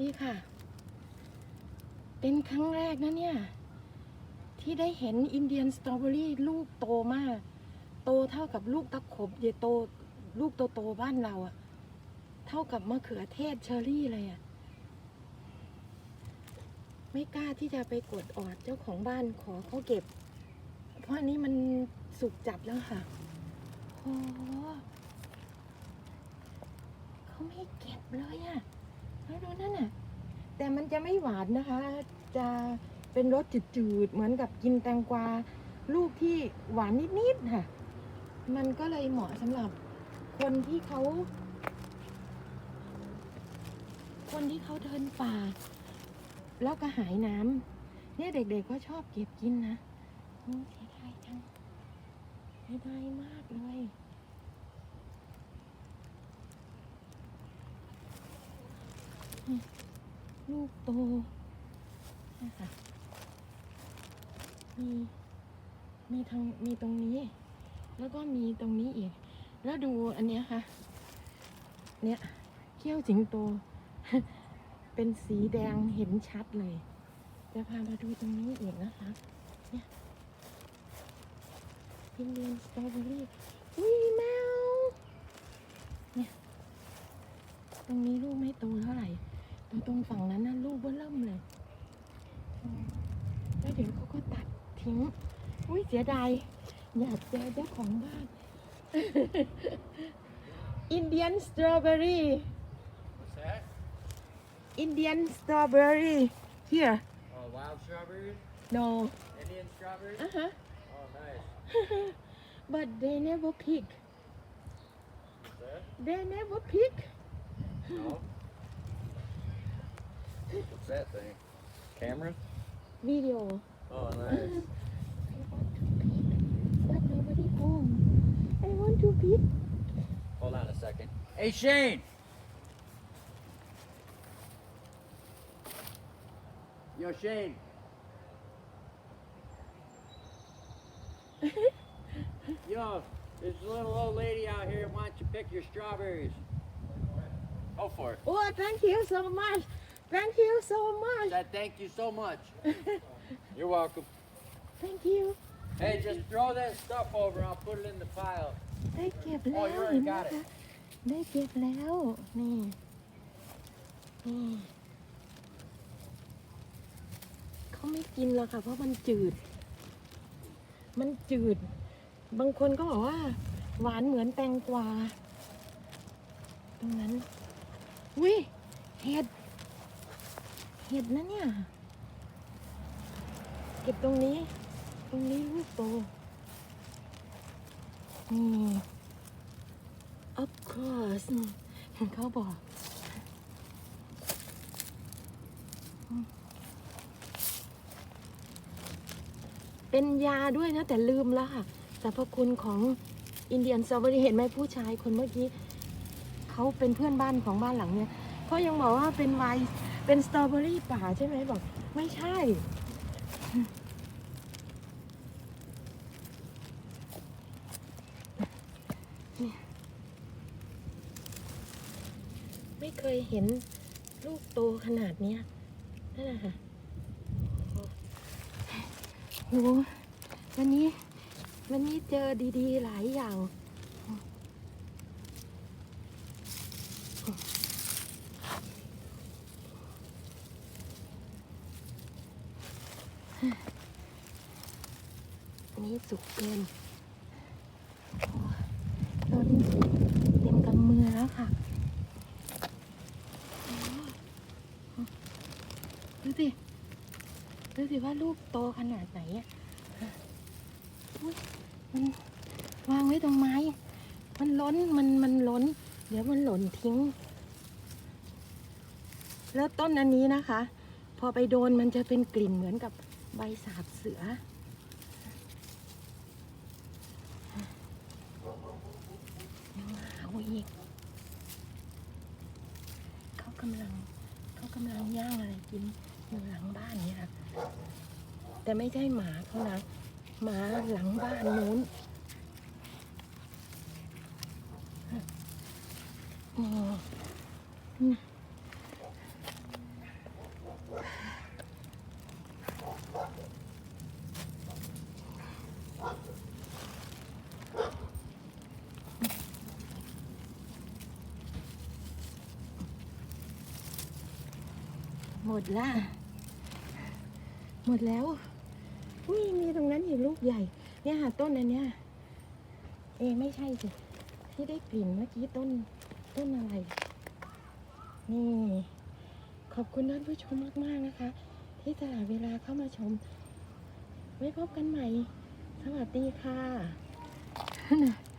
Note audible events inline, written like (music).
ดีค่ะ เป็นครั้งแรกนะเนี่ย ที่ได้เห็นอินเดียนสตรอเบอรี่ลูกโตมาก โตเท่ากับลูกตะขบเยโตลูกโตโตๆบ้านเราอะเท่ากับมะเขือเทศเชอรี่เลยอะไม่กล้าที่จะไปกดออดเจ้าของบ้านขอเขาเก็บ เพราะอันนี้มันสุกจัดแล้วค่ะโอ้เขาไม่เก็บเลยอะ ดูนั่นน่ะ แต่มันจะไม่หวานนะคะ จะเป็นรสจืดๆ เหมือนกับกินแตงกวา ลูกที่หวานนิดๆค่ะ มันก็เลยเหมาะสำหรับคนที่เขา คนที่เขาเดินป่า แล้วก็หายน้ำเนี่ยเด็กๆก็ชอบเก็บกินนะโอ้เสียดายจังเสียดายมากเลย ลูกโตนะคะมีมีทางมีตรงนี้ แล้วก็มีตรงนี้อีก แล้วดูอันเนี้ยค่ะ เนี่ยเขี้ยวสิงโต เป็นสีแดงเห็นชัดเลย จะพามาดูตรงนี้อีกนะคะเนี่ยอินเดียนสตรอเบอรี่อุ้ยแมวเนี่ย ตรงนี้ลูกไม่โตเท่าไหร่ แต่ตรงฝั่งนั้นน่ะลูกเบ้อเริ่มเลยอืมแล้วเดี๋ยวเขาก็ตัดทิ้ง อุ้ยเสียดายอยากเจอเจ้าของบ้านอินเดียนสตรอเบอรี่ What's that? อินเดียนสตรอเบอรี่ here Oh, wild strawberries? no Indian strawberries? อะฮะ Oh, nice. but they never pick What's that? they never pick that thing? Camera? video Oh, nice. but nobody home I want to pick Hold on a second. Hey, Shane! Yo, Shane. (laughs) Yo, there's a little old lady out here wants you to pick your strawberries. Go for it. oh thank you so much thank you so much Said thank you so much. You're welcome. thank you Hey, just throw that stuff over. I'll put it in the pile. ได้เก็บแล้ว Oh, you already เห็นไหม got it. คะได้เก็บแล้ว นี่ นี่ เขาไม่กินหรอกค่ะ เพราะมันจืด มันจืด บางคนก็บอกว่า หวานเหมือนแตงกวา ตรงนั้น อุ้ยเห็ดเห็ดนะเนี่ย เก็บตรงนี้ ตรงนี้ลูกโตนี่ of course เขาบอกเป็นยาด้วยนะ แต่ลืมแล้วค่ะสรรพคุณของอินเดียนสตรอเบอรี่เห็นไหมผู้ชายคนเมื่อกี้ เขาเป็นเพื่อนบ้านของบ้านหลังเนี้ยเขายังบอกว่าเป็นไวน์ เป็นสตรอเบอรี่ป่าใช่ไหมบอก ไม่ใช่ ไม่เคยเห็นลูกโตขนาดเนี้ยนั่นแหละค่ะโหวันนี้ วันนี้เจอดีๆ หลายอย่าง นี้สุกเกินโอ้โหเต็มกำมือแล้วค่ะ ดูสิ ดูสิว่าลูกโตขนาดไหนอะมันวางไว้ตรงไม้ มันล้น มัน มันล้น เดี๋ยวมันหล่นทิ้ง แล้วต้นอันนี้นะคะ พอไปโดนมันจะเป็นกลิ่นเหมือนกับใบสาบเสือ ยังหาว อีก เขากำลังเขากำลังย่างอะไรกินอยู่หลังบ้านเนี่ยค่ะแต่ไม่ใช่หมาเขานะหมาหลังบ้านนู้นนี่ หมดละ หมดแล้วอุ้ยมีตรงนั้นอีกลูกใหญ่ เนี่ยค่ะต้นอันเนี้ยเอไม่ใช่สิที่ได้กลิ่นเมื่อกี้ต้นต้นอะไร นี่ ขอบคุณท่านผู้ชมมากๆนะคะ ที่สละเวลาเข้ามาชม ไว้พบกันใหม่ สวัสดีค่ะ